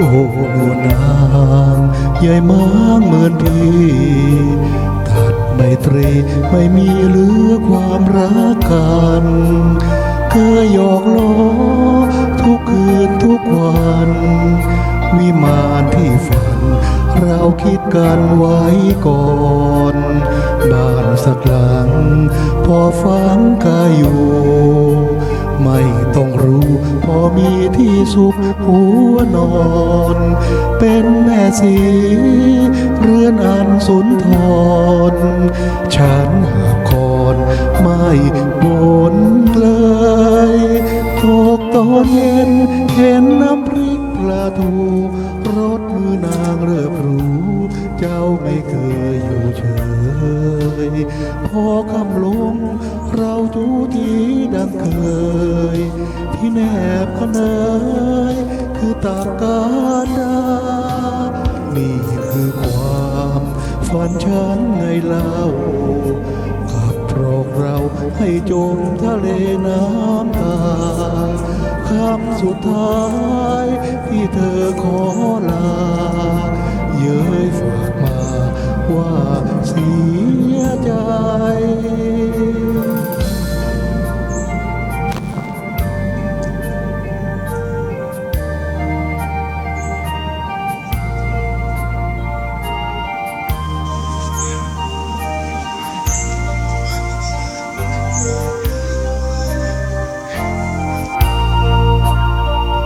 นวลนางยายมางเหมือนพี่ตัดไมตรีไม่มีเหลือความรักกันเคยหยอกล้อทุกคืนทุกวัน วิมานที่ฝัน เราคิดกันไว้ก่อนบ้านสักหลัง พอฟังกายอยู่ ไม่ต้องรู้ พอมีที่สุขหั วนอนเป็นแม่สีเรือนอันสุนทรฉันหาคอนไม่บนเลยตกตอนเย็นเห็นน้ำพริกปลาทูรสมือนางเรือรู้เจ้าไม่เคยอยู่เฉยพอคำลงเราจูจีดังเคยานฉันไงเล่าขับโปรกเราให้จมทะเลน้ำตาคำสุดท้ายที่เธอขอลา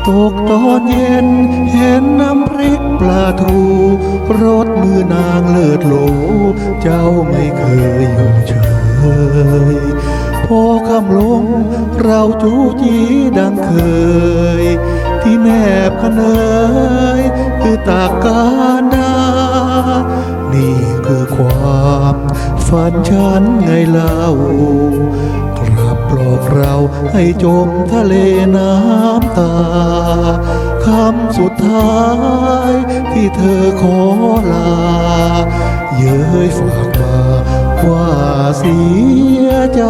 ตกตอนเย็น เห็นน้ำพริกปลาทูรสมือนางเลิศโหล เจ้าไม่เคยอยู่เฉยพอคำลงเราจูจีดังเคย ที่แนบขเนยคือตาการดานี่คือความฝันฉันไงเล่า ให้จมทะเลน้ำตาคำสุดท้ายที่เธอขอลา เย้ยฝากมาว่าเสียใจ